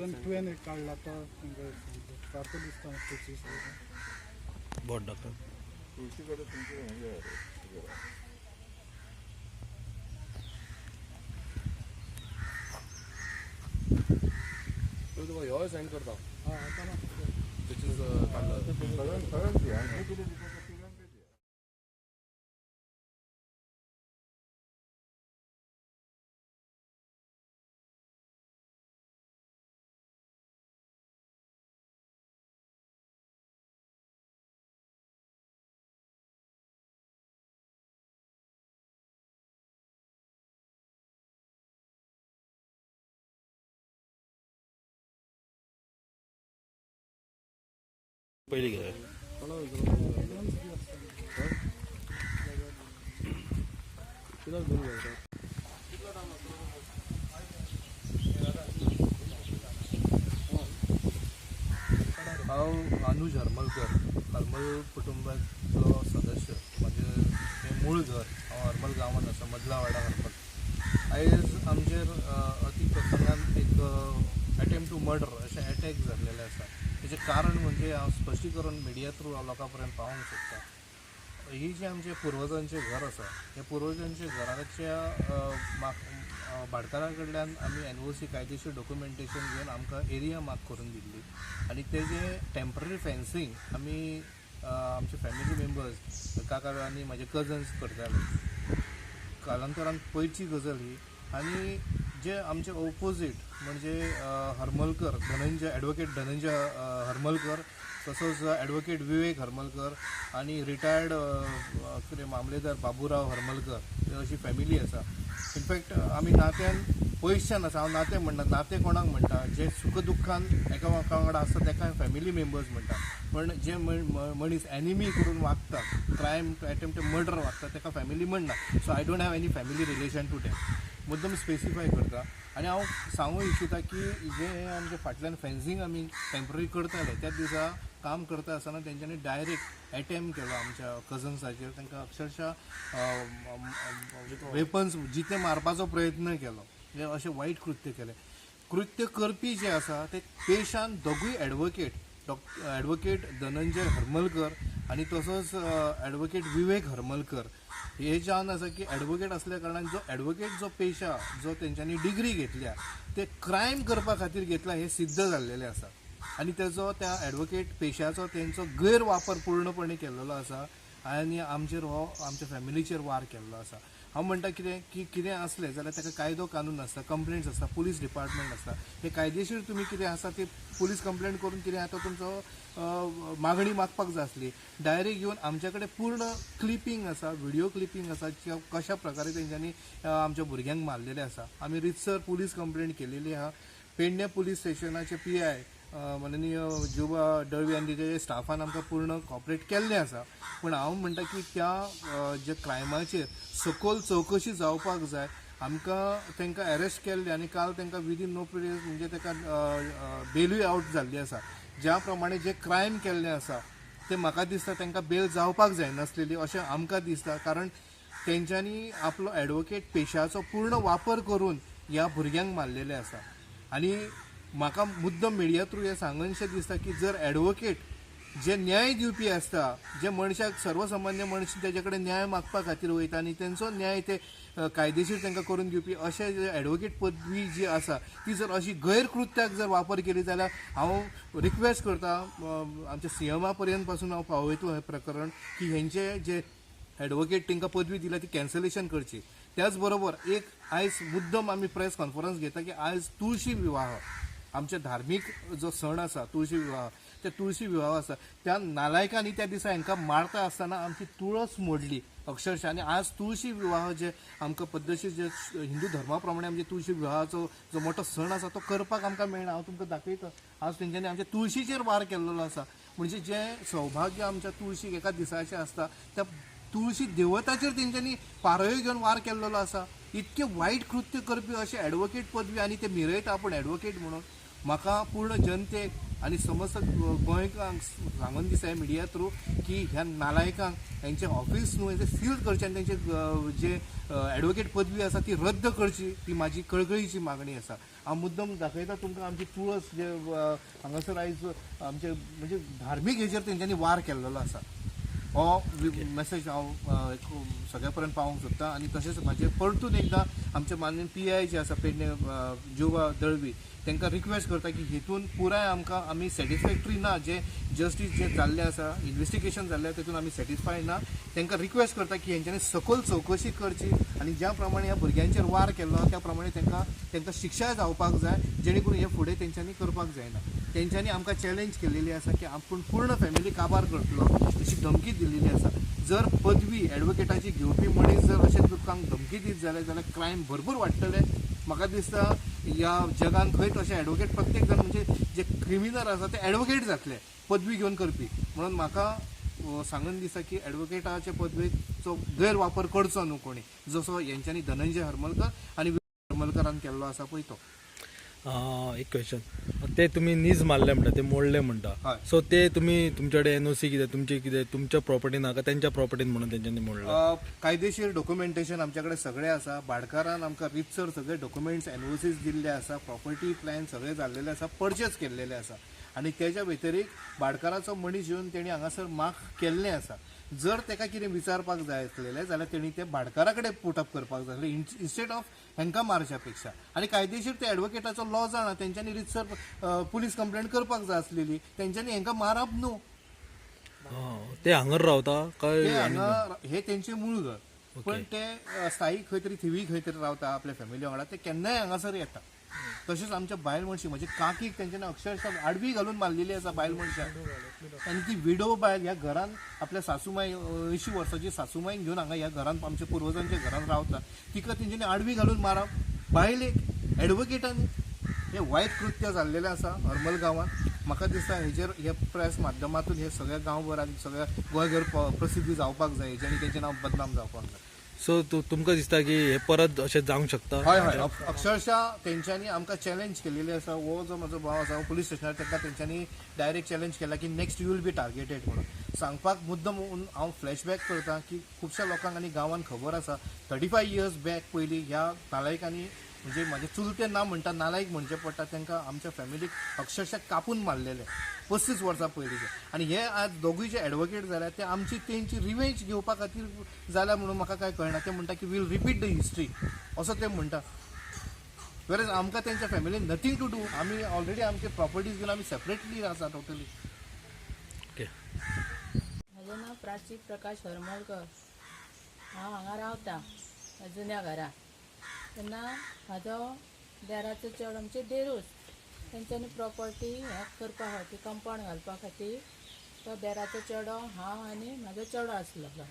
Paid आहा मरे थंय तो तुवें तुवें एक काडला तो तांकां सारको दिसता तुजी बोट डॉक्टर तुळशी कडेन तुमचे हें तो तुका ह्यो सेंड करता हय आतां पयलीं घ्या कित्याक हांव अनुज हरमलकर हरमल कुटुंबाचो सदस्य म्हजें हें मूळ घर हांव हरमल गांवांत आसा मदला वाडा हरमल. आयज आमचेर अति अती प्रसंगान एक अटेम्प्ट टू मर्डर अशें अटॅक जाल्लेलें आसा तेजें कारण म्हणजे हांव स्पश्टीकरण मिडिया थ्रू लोकांपर्यंत लोकां पर्यंत ही जी आमचे पुर्वजांचें घर आसा हे पुर्वजांच्या घराच्या अ, माक भाटकारा कडल्यान आमी एन ओ सी कायदेशीर डॉक्युमेंटेशन घेवन आमकां एरिया मार्क करून दिल्ली. आनी तेजे टेंपररी फेन्सींग आमी आमचे फॅमिली मेंबर्स काका आनी म्हजे कजन्स करताले. कालांतरान पयची गजाल ही. आनी जे आमचे ओपोजीट म्हणजे हरमलकर धनंजय ॲडव्होकेट धनंजय हरमलकर तसोच ॲडव्होकेट विवेक हरमलकर आनी रिटायर्ड कितें मामलेदार बाबुराव हरमलकर अशी फॅमिली आसा इनफॅक्ट आमी नात्यान पयसच्यान आसा हांव नातें म्हणटा नातें कोणाक म्हणटा जे सुख दुख्खान एका वांगडा आसता ताका फॅमिली मेंबर्स म्हणटा पण जे मनीस एनिमी करून वागता क्रायम एटेम्प्ट मर्डर वागता ताका फॅमिली म्हणना so I don't have any family relation to them मुद्दम स्पेसिफाय करता. आनी हांव सांगूं इच्छिता की जे हे आमचे फाटल्यान फेन्सींग आमी टेंपररी करताले त्या दिसा काम करता आसतना तेंच्यांनी डायरेक्ट अटेम्प्ट केलो आमच्या कजन्साचेर तांकां अक्षरशः वेपन्स जिते मारपाचो प्रयत्न केलो हे अशें वायट कृत्य केलें. कृत्य करपी जे आसा ते पेशान दोगूय advocate doctor advocate Dhananjay Harmalkar आणि तसोच ॲडवोकेट विवेक हरमलकर हे जावन आसा की ॲडवोकेट असल्या कारणान जो ॲडवोकेट जो पेशा जो तेंच्यांनी डिग्री घेतल्या ते क्रायम करपा खातीर घेतला हे सिद्ध जाल्लेलें आसा आनी तेजो त्या ॲडवोकेट पेशाचो तेंचो गैरवापर पूर्णपणे केल्लो आसा आनी आमचेर हो आमच्या फॅमिलीचेर वार केल्लो आसा हांव म्हणटा कितें की कितें असलें जाल्यार ताका कायदो कानून आसता कंप्लेंट्स आसता पुलीस डिपार्टमेंट आसता हे कायदेशीर तुमी कितें आसा ते पुलीस कंप्लेंट करून कितें आतां तुमचो मागणी मागपाक जाय आसली. डायरेक्ट येवन आमचे कडेन पूर्ण क्लिपींग आसा व्हिडिओ क्लिपींग आसा की कशा प्रकारे तेंच्यांनी आमच्या भुरग्यांक मारलेले आसा आमी रितसर पुलीस कंप्लेंट केलेली आहा पेडणे पुलीस स्टेशनाचे पी आय माननीय जुबा दळवी आनी तेजे स्टाफान आमकां पूर्ण कॉपरेट केल्लें आसा पूण हांव म्हणटा की त्या जे क्रायमाचेर सखोल चवकशी जावपाक जाय. आमकां तांकां अरेस्ट केल्ले आनी काल तांकां विदीन नो पिरियड म्हणजे ताका बेलूय आवट जाल्ली आसा ज्या प्रमाणे जे क्रायम केल्लें आसा ते म्हाका दिसता तांकां बेल जावपाक जायनासलेली अशें आमकां दिसता. कारण तेंच्यांनी आपलो ॲडवोकेट पेशाचो पूर्ण वापर करून ह्या भुरग्यांक मारलेले आसा आनी म्हाका मुद्दम मिडिया थ्रू हें सांगनशें दिसता की जर ॲडवोकेट जे न्याय दिवपी आसता जे मनशाक सर्वसामान्य मनीस तेजे कडेन न्याय मागपा खातीर वयता आनी तेंचो न्याय ते कायदेशीर तांकां करून दिवपी अशे जे पदवी जी आसा ती जर अशी गैरकृत्याक जर वापर केली जाल्यार हांव रिक्वेस्ट करता आमच्या सी एमा पर्यंत पासून हांव पावयतलो हें प्रकरण की हेंचे जे एडवोकेट तांकां पदवी दिल्या ती कॅन्सलेशन करची. त्याच बरोबर एक आयज मुद्दम आमी प्रेस कॉन्फरन्स घेता की आयज तुळशी विवाह. आमचे धार्मीक जो सण आसा तुळशी विवाह ते तुळशी विवाह आसा त्या नालायकांनी त्या दिसा हांकां मारता आसतना आमची तुळस मोडली अक्षरशः. आनी आज तुळशी विवाह जे आमकां पद्दतशीर जे हिंदू धर्मा प्रमाणे आमचे तुळशी विवाहाचो जो मोठो सण आसा तो करपाक आमकां मेळना. हांव तुमकां दाखयता. आज तेंच्यांनी आमच्या तुळशीचेर वार केल्लो आसा म्हणजे जें सौभाग्य आमच्या तुळशीक एका दिसाचें आसता त्या तुळशी देवताचेर तेंच्यांनी पारयो घेवन वार केल्लो आसा इतके वायट कृत्य करपी अशे ॲडवोकेट पदवी आनी ते मिरयता पूण ॲडवोकेट म्हणून म्हाका पूर्ण जनतेक आणि समस्त गोंयकांक सांगून दिसा मिडिया थ्रू की ह्या नालायकांक त्यांचे ऑफिस न्हू हें सील करचें आनी तेंचे जे ॲडवोकेट पदवी आसा ती रद्द करची ती माझी कळकळीची मागणी आसा. हांव मुद्दम दाखयता तुमकां आमची तुळस जे हांगासर आयज आमचे म्हणजे धार्मीक हेचेर तेंच्यांनी वार केल्लो आसा. हो मेसेज हांव सगळ्या पर्यंत पावोवंक सोदता आनी तशेंच म्हाजे परतून एकदां आमचे माननीय पी आय जे आसा पेडणे जोवा दळवी तांकां रिक्वेस्ट करता की हितून पुराय आमकां आमी सॅटिस्फॅक्टरी ना जे जस्टीस जे जाल्लें आसा इन्व्हेस्टिगेशन जाल्लें तेतून आमी सॅटिस्फाय ना. तांकां रिक्वेस्ट करता की हेंच्यांनी सखोल चवकशी करची आनी ज्या प्रमाणे ह्या भुरग्यांचेर वार केल्लो त्या प्रमाणे तांकां तांकां शिक्षाय जावपाक जाय जेणे करून हें फुडें तेंच्यांनी करपाक जायना. तेंच्यांनी आमकां चॅलेंज केलेली आसा की आपूण पूर्ण फॅमिली काबार करतलो अशी धमकी दिलेली आसा जर पदवी ॲडवोकेटाची घेवपी मनीस जर अशें लोकांक धमकी दीत जाल्यार जाल्यार क्रायम भरपूर वाडटले. म्हाका दिसता ह्या जगान खंयच अशे ॲडवोकेट प्रत्येक जण म्हणजे जे क्रिमिनल आसा ते ॲडवोकेट जातले पदवी घेवन करपी. म्हणून म्हाका सांगन सांगून दिसता की ॲडवोकेटाचे पदवेचो गैरवापर करचो न्हू कोणी. जसो हेंच्यांनी धनंजय हरमलकर आनी हरमलकरान केल्लो आसा पळय तो. एक क्वेश्चन ते तुम्ही नीज मारले म्हणटा ते मोडले म्हणटा. सो ते तुम्ही तुमच्याकडे एनओसी कितें तुमचे कितें तुमच्या प्रॉपर्टीन नाका त्यांच्या प्रॉपर्टीन म्हणून त्यांच्यानी मोडलं. कायदेशीर डॉक्युमेंटेशन आमच्याकडे सगळे आसा भाडकारान आमकां रितसर सगळे डॉक्युमेंट्स एनओसीस दिल्ले आसा प्रॉपर्टी प्लॅन सगळे जाल्लेले आसा परचेस केल्लेले आसा आनी तेच्या व्यतिरीक्त भाडकाराचो मनीस येवन तेणी हांगासर माग केल्लें आसा जर ताका कितें विचारपाक जाय आसलेलें जाल्यार तेणी ते भाडकारा कडेन पुटअप करपाक जाय इन्स्टेड ऑफ हेंकां मारच्या पेक्षा. आनी कायदेशीर ते ॲडवोकेटाचो लॉ जाणा तेंच्यांनी रितसर पुलीस कंप्लेंट करपाक जाय आसलेली तेंच्यांनी हेंकां मारप न्हू. ते हांगर रावता? काय हांगा हे तेंचे मूळ घर. पण ते अ, स्थायीक खंय तरी थिवी खंय तरी रावता आपल्या फॅमिली वांगडा. ते केन्नाय हांगासर येता. तशेंच आमच्या बायल मनशी म्हणजे काकीक तेंच्यानी अक्षरशः आडवी घालून मारलेली आसा बायल मनशाक आनी ती विडो बायल ह्या घरान आपल्या सासूमाई अंयशीं वर्साची सासूमाईक घेवन हांगा ह्या घरान आमच्या पुर्वजांच्या घरान रावता तिका तेंच्यानी आडवी घालून मारप बायलेक ॲडवोकेटांनी हे वायट कृत्य जाल्लेलें आसा हरमल गांवांत. म्हाका दिसता हेजेर हे प्रेस माध्यमातून हे सगळ्या गांवभरान सगळ्या गोंयभर प्रसिद्धी जावपाक जाय हेच्यानी तेंचें नांव बदनाम जावपाक जाय. सो तु- तुमकां दिसता की हे परत अशें जावंक शकता? हय हय. अक्षरशः तेंच्यांनी आमकां चॅलेंज केलेली आसा. हो जो म्हजो भाव आसा पुलीस स्टेशनार ताका तेंच्यांनी डायरेक्ट चॅलेंज केला की next you will be targeted म्हणून. सांगपाक मुद्दम हांव फ्लॅशबॅक करता की खुबश्या लोकांक आनी गांवांत खबर आसा. थर्टी फाय इयर्स बॅक पयलीं ह्या नालायकांनी म्हणजे म्हाजे चुलते ना म्हणटा नालायक म्हणचे पडटा तांकां आमच्या फॅमिलीक अक्षरशः कापून मारलेले. पस्तीस वर्सां पयलींचे आनी हे आज दोगूय जे ॲडवोकेट जाल्यात ते आमची तेंची रिवेंज घेवपा खातीर जाल्या म्हणून म्हाका काय कळना ते म्हणटा की वील रिपीट द हिस्ट्री असो ते म्हणटा वेरज आमकां तेंच्या फॅमिलीन नथींग टू डू आमी ऑलरेडी आमचे प्रॉपर्टीज घेवन आमी सेपरेटली आसा टोटली ओके म्हजें नांव प्राची प्रकाश हरमळकर हांव हांगा रावतां. जुन्या घरान तेन्ना म्हाजो देराचो चेडो आमचे देरूस. तेंच्यांनी प्रॉपर्टी हें करपा खातीर कंपाउंड घालपा खातीर तो देराचो चेडो हांव आनी म्हाजो चेडो आसलो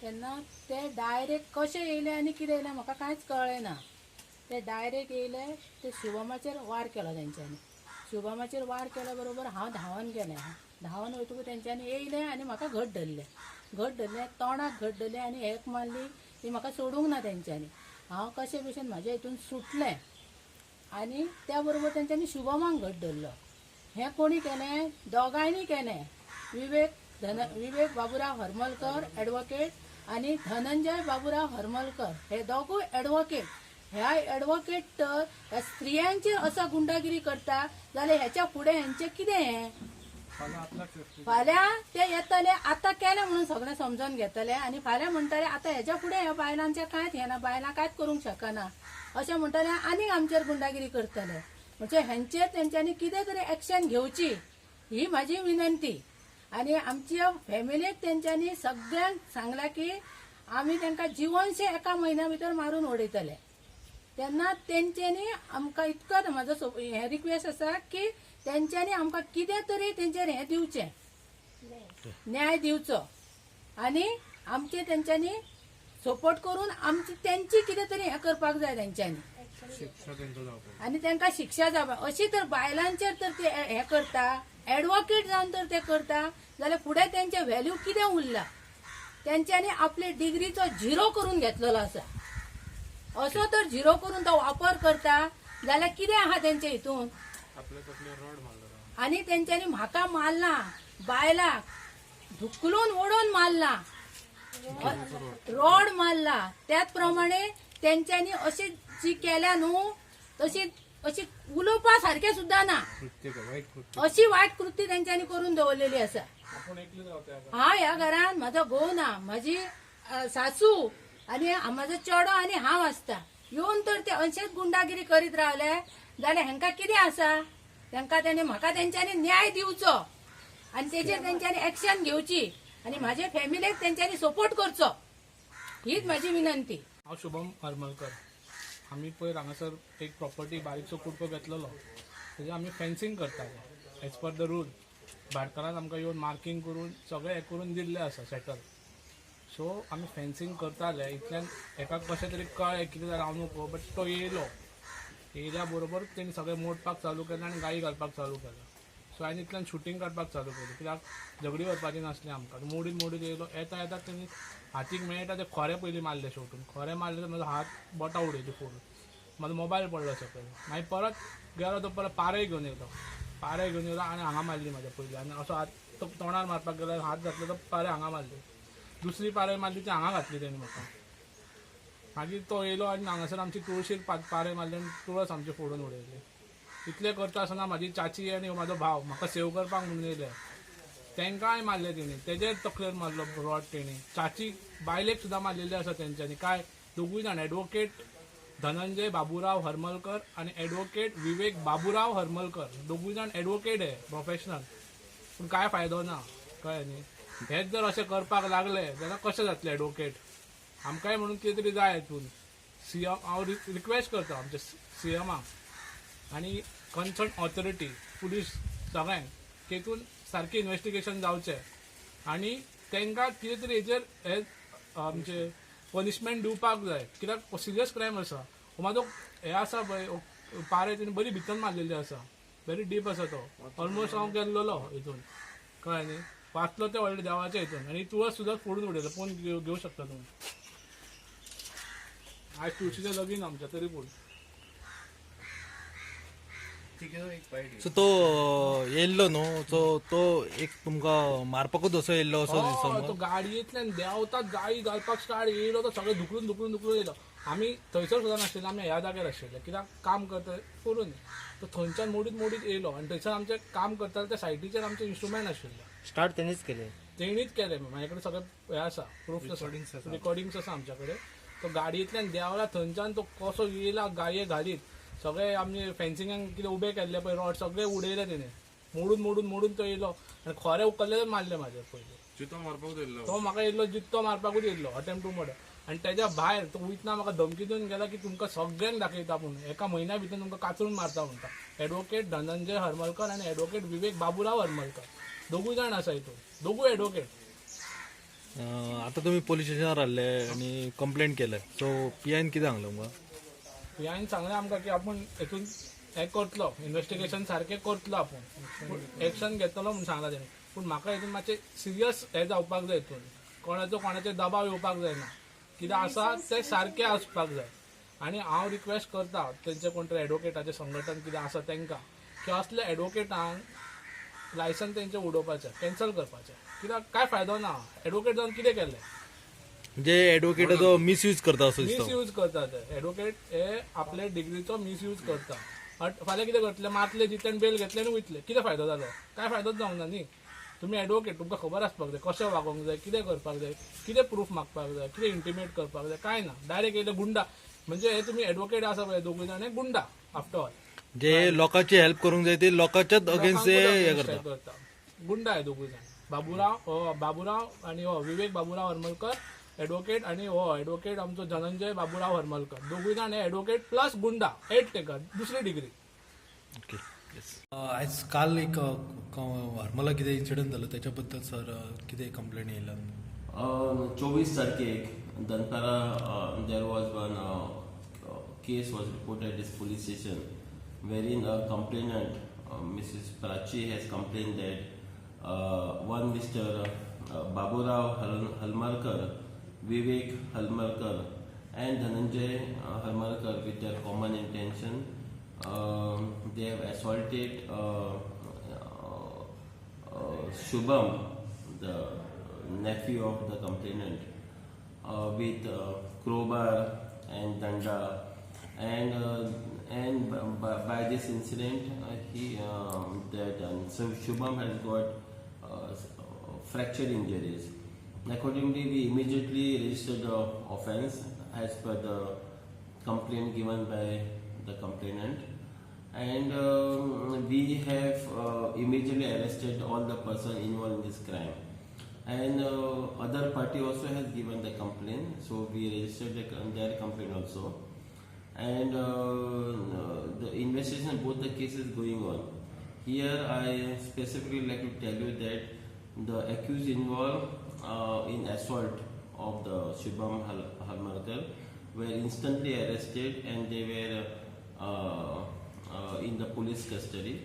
तेन्ना ते डायरेक्ट कशें येयले आनी कितें येयलें म्हाका कांयच कळ्ळें ना ते डायरेक्ट येयले ते शुभमाचेर वार केलो तेंच्यांनी शुभमाचेर वार केल्या बरोबर हांव धांवन गेलें धांवन वयतकूच तेंच्यांनी येयलें आनी म्हाका घट धरलें. घट धरलें तोंडाक घट धरलें आनी हेक मारली ती म्हाका सोडूंक ना तेंच्यांनी हांव कशे भशेन म्हाज्या हितून सुटलें. आनी त्या बरोबर तेंच्यांनी शुभमाक घट धरलो हें कोणी केलें दोगांयनी केलें विवेक धन विवेक बाबुराव हरमलकर एडवोकेट आनी धनंजय बाबुराव हरमलकर. हे दोगूय एडवोकेट ह्या एडवोकेट तर ह्या स्त्रियांचेर असो गुंडागिरी करता जाल्यार हेच्या फुडें हेंचें कितें हें फाल्यां ते येतले आतां केलें म्हणून सगळें समजून घेतले. आनी फाल्यां म्हणटले आतां हेज्या फुडें ह्या बायलांचें कांयच हें ना बायलां कांयच करूंक शकना. अशें म्हणटले आनीक आमचेर गुंडागिरी करतले. म्हणजे हेंचेर तेंच्यांनी कितें तरी एक्शन घेवची ही म्हाजी विनंती. आनी आमच्या फॅमिलीक तेंच्यांनी सगळ्यांक सांगलां की आमी तांकां जिवनशे एका म्हयन्या भितर मारून उडयतले तेन्ना तेंच्यांनी आमकां इतकोच म्हाजो हे हें रिक्वेस्ट आसा की तेंच्यांनी आमकां कितें तरी तेंचेर हें दिवचें. न्याय दिवचो. आनी आमचे तेंच्यांनी सपोर्ट करून आमची तेंची कितें तरी हें करपाक जाय तेंच्यांनी आनी तांकां शिक्षा जावपा. अशी तर बायलांचेर तर ते हे- करता ॲडवोकेट जावन तर ते करता जाल्यार फुडें तेंचे व्हॅल्यू कितें उरला? तेंच्यांनी आपले डिग्रीचो झिरो करून घेतलेलो आसा असो तर झिरो करून तो वापर करता जाल्यार कितें आहा तेंचे हितून आणि त्यांच्यानी म्हाका मारला बायलाक धुकलून ओढून मारला रॉड मारला. त्याचप्रमाणे त्यांच्यानी अशी जी केल्या न्हू तशी अशी उलोवपा सारखे सुद्धा ना अशी वाईट कृती त्यांच्यानी करून दवरलेली आसा हा ह्या घरान म्हाजो घोव ना माझी सासू आणि म्हाजो चेडो आणि हांव आसता येवन तर ते अशेंच गुंडागिरी करीत रावले जाल्यार हेंका कितें आसा? तेंका तेणे म्हाका तेंच्यांनी न्याय दिवचो. आणि तेचेर तेंच्यांनी एक्शन घेवची. आणि माझ्या फॅमिलीक तेंच्यांनी सपोर्ट करचो. हीच माझी विनंती. हांव शुभम हरमलकर. आमी पयर हांगासर एक प्रॉपर्टी बारीकसो कुडको घेतलेलो. तेजे आमी फेन्सिंग करताले एज पर द रूल भाटकारान आमकां येवन मार्कींग करून सगळें हें करून दिल्लें आसा सेटल सो आमी फेन्सिंग करताले. इतल्यान एका कशें तरी कळ्ळें कितें जालें हांव नको बट तो येयलो. येयल्या बरोबर तेणी सगळें मोडपाक चालू केलें आनी गायी घालपाक चालू केलें. सो हांवें इतल्यान शुटींग काडपाक चालू केलें. कित्याक? झगडी व्हरपाची नासली आमकां. मोडीत मोडीत येयलो. येता येता तेणी हातीक मेळटा ते खोरें पयलीं मारले शेवटून खोरें मारलें तर म्हजो हात बोटां उडयली फोडून म्हाजो मोबायल पडलो सकयल मागीर परत गेलो तो परत पारय घेवन येयलो. पारय घेवन येयलो आनी हांगा मारली म्हाज्या पयलीं. आनी असो हात तो तोंडार मारपाक गेलो हात घातलो तो पारय हांगा मारली. दुसरी पारय मारली ती हांगा घातली तेणी म्हाका. मागीर तो येयलो आनी हांगासर आमची तुळशीर पारे मारले आनी तुळस आमची फोडून उडयली. इतलें करता आसतना म्हाजी चाची आनी हो म्हाजो भाव म्हाका सेव करपाक म्हणून येयले. तेंकांय मारले तेणी. तेजेर तकलेर मारलो रॉड तेणी. चाची बायलेक सुद्दां मारलेले आसा तेंच्यांनी काय दोगूय जाण एडवोकेट धनंजय बाबुराव हरमलकर आनी एडवोकेट विवेक बाबुराव हरमलकर. दोगूय जाण एडवोकेट आहे प्रोफेशनल. पूण काय फायदो ना कळ्ळें न्ही? हेच जर अशें करपाक लागले जाल्यार कशें जातलें एडवोकेट आमकांय म्हणून कितें तरी जाय हितून सीएम हांव रिक्वेस्ट करता आमच्या सीएमाक आनी कन्सर्न ऑथॉरिटी पुलीस सगळ्यांक तेतून सारकें इन्व्हेस्टिगेशन जावचें आनी तांकां कितें तरी हेजेर हे आमचे पनिशमेंट दिवपाक जाय कित्याक सिरियस क्रायम आसा हो म्हाजो हे आसा पळय पारे तेणी बरी भितर मारलेली आसा व्हेरी डीप आसा तो। ऑलमोस्ट हांव गेल्लो हितून कळ्ळें न्ही। वाचलो ते व्हडले देवाच्या हितून आनी तुळस सुद्दां फोडून उडयलो पूण घेव घेवं शकता तुमी आयज तुळशीचें लगीन आमच्या तरी पूण सो तो येयल्लो न्हू सो तो एक तुमकां मारपाकूच असो येयल्लो असो दिसता हय, तो गाडयेंतल्यान देंवतात गाडी घालपाक स्टार्ट येयलो तो सगळें धुकलून धुकलून धुकलून येयलो. आमी थंयसर सुद्दां नाशिल्ले आमी ह्या जाग्यार आशिल्ले. कित्याक? काम करता करून. तो थंयच्यान मोडीत मोडीत येयलो. आनी थंयसर आमचें काम करताले त्या सायटीचेर आमचे इन्स्ट्रुमेंट आशिल्ले. स्टार्ट तेणीच केले. तेणीच केलें. म्हाजे कडेन सगळें हें आसा प्रूफ आसा रिकॉर्डिंग्स आसा आमच्या कडेन तो गाडयेंतल्यान देंवला थंयच्यान तो कसो येयला गाडये घालीत. सगळे आमचे फेन्सिंगाक कितें उबे केल्ले पळय रॉड सगळे उडयले तेणे मोडून मोडून मोडून तो येयलो. आनी खरे उकल्ले मारले म्हाजे पयलीं. चितो मारपाक दिल्लो तो म्हाका येयल्लो जित्तो मारपाकूच येयल्लो अटेम्प्ट टू मर्डर आनी तेज्या भायर तो वयतना म्हाका धमकी दिवन गेला की तुमकां सगळ्यांक दाखयता पूण एका म्हयन्या भितर तुमकां काचून मारता म्हणटा. एडवोकेट धनंजय हरमलकर आनी एडवोकेट विवेक बाबुराव हरमलकर. दोगूय जाण आसा हितून दोगूय एडवोकेट अं, आता तुम्ही पोलीस स्टेशनार आले आनी कंप्लेंट केलं. सो पी आयन कितें सांगलें पी हांवें सांगलें आमकां की आपूण हेतून हें करतलो इन्व्हेस्टिगेशन सारकें करतलो आपूण. एक्शन घेतलो म्हूण सांगला तेणी पूण म्हाका हेतून मातशें सिरियस हें जावपाक जाय हितून कोणाचो कोणाचेर दबाव येवपाक जायना. कितें आसा तें सारकें आसपाक जाय. आनी हांव रिक्वेस्ट करता तेंचे कोण तरी एडवोकेटाचें संघटन कितें आसा तेंकां. की असल्या एडवोकेटांक लायसन तेंचें उडोवपाचें कॅन्सल करपाचें. कित्याक काय फायदो ना? एडवोकेट जावन कितें केलें म्हणजे एडवोकेटाचो मिसयूज करता असो दिसता मिसयूज करता ते एडवोकेट हे आपले डिग्रीचो मिसयूज करता बट फाल्यां कितें करतले मारतले जितल्यान बेल घेतले आनी वयतले कितें फायदो जालो काय फायदोच जावंक ना न्ही. तुमी एडवोकेट तुमकां खबर आसपाक जाय. कशें वागोवंक जाय? कितें करपाक जाय? कितें प्रूफ मागपाक जाय? कितें इंटिमेट करपाक जाय? काय ना? डायरेक्ट येयले गुंडा. म्हणजे हे तुमी एडवोकेट आसा पळय दोगूय जाण हे गुंडा आफ्टर ऑल जे लोकांची हेल्प करूंक जाय ते लोकांच्याच अगेन्स्ट हे करता गुंडा आहे दोगूय जाण. बाबुराव हो बाबुराव आणि हो विवेक बाबुराव हरमलकर एडवोकेट आणि हो एडवोकेट आमचो धनंजय बाबुराव हरमलकर. दोगूय जाण हे एडवोकेट प्लस गुंडा एट टेकर दुसरी डिग्री ओके आयज काल एक हरमला कितें इन्सिडंट जालो त्याच्या बद्दल सर कितें कंप्लेंट येयला चोवीस तारखेक दनपारा there was one case was reported police station wherein a complainant, uh, Mrs. Prachi, has complained that uh, one Mr. Baburao Halmarkar, Vivek Halmarkar, and Dhananjay Halmarkar, with their common intention, they have assaulted Shubham, the nephew of the complainant, with crowbar and danda, and and by, by this incident, uh, he um, that um, so Shubham has got fracture injuries. Accordingly, we immediately registered the offence as per the complaint given by the complainant. And um, we have uh, immediately arrested all the person involved in this crime. And uh, other party also has given the complaint. So we registered the, their complaint also. And uh, the investigation both the cases going on here i specifically like to tell you that the accused involved uh, in assault of the shubham Hal- halmarkar were instantly arrested and they were uh, uh, in the police custody.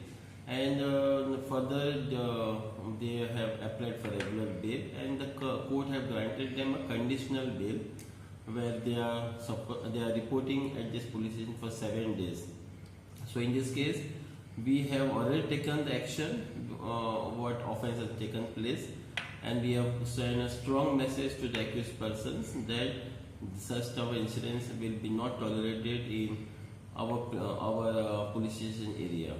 And uh, further the, they have applied for regular bail and the court have granted them a conditional bail where they are they are reporting at this police station for seven days. So in this case we have already taken the action uh, what offense has taken place and we have sent a strong message to the accused persons that such type of incidents will be not tolerated in our uh, our uh, police station area